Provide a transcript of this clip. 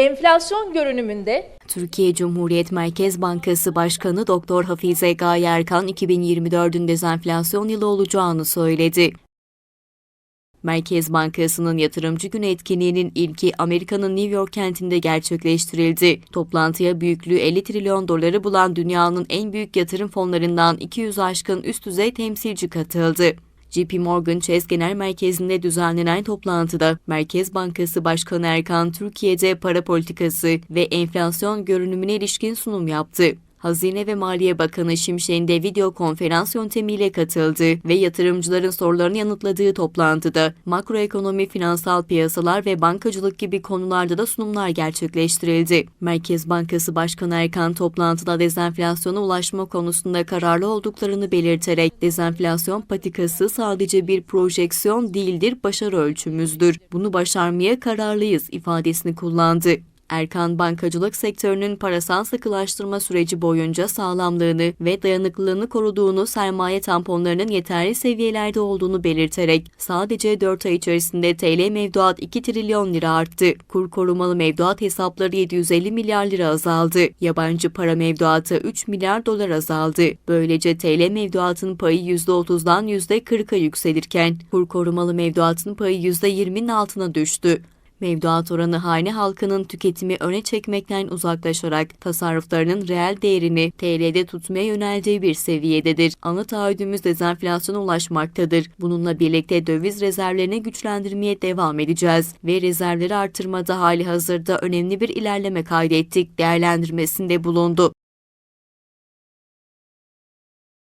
Enflasyon görünümünde Türkiye Cumhuriyet Merkez Bankası Başkanı Doktor Hafize Gaye Erkan 2024'ün dezenflasyon yılı olacağını söyledi. Merkez Bankası'nın yatırımcı günü etkinliğinin ilki Amerika'nın New York kentinde gerçekleştirildi. Toplantıya büyüklüğü 50 trilyon doları bulan dünyanın en büyük yatırım fonlarından 200 aşkın üst düzey temsilci katıldı. JP Morgan Chase Genel Merkezi'nde düzenlenen toplantıda Merkez Bankası Başkanı Erkan Türkiye'de para politikası ve enflasyon görünümüne ilişkin sunum yaptı. Hazine ve Maliye Bakanı Şimşek'in de video konferans yöntemiyle katıldı ve yatırımcıların sorularını yanıtladığı toplantıda makroekonomi, finansal piyasalar ve bankacılık gibi konularda da sunumlar gerçekleştirildi. Merkez Bankası Başkanı Erkan toplantıda dezenflasyona ulaşma konusunda kararlı olduklarını belirterek dezenflasyon patikası sadece bir projeksiyon değildir, başarı ölçümüzdür. Bunu başarmaya kararlıyız ifadesini kullandı. Erkan bankacılık sektörünün parasal sıkılaştırma süreci boyunca sağlamlığını ve dayanıklılığını koruduğunu, sermaye tamponlarının yeterli seviyelerde olduğunu belirterek sadece 4 ay içerisinde TL mevduat 2 trilyon lira arttı. Kur korumalı mevduat hesapları 750 milyar lira azaldı. Yabancı para mevduatı 3 milyar dolar azaldı. Böylece TL mevduatın payı %30'dan %40'a yükselirken kur korumalı mevduatın payı %20'nin altına düştü. Mevduat oranı hane halkının tüketimi öne çekmekten uzaklaşarak tasarruflarının reel değerini TL'de tutmaya yöneldiği bir seviyededir. Ana taahhüdümüz dezenflasyona ulaşmaktadır. Bununla birlikte döviz rezervlerini güçlendirmeye devam edeceğiz ve rezervleri artırmada hali hazırda önemli bir ilerleme kaydettik değerlendirmesinde bulundu.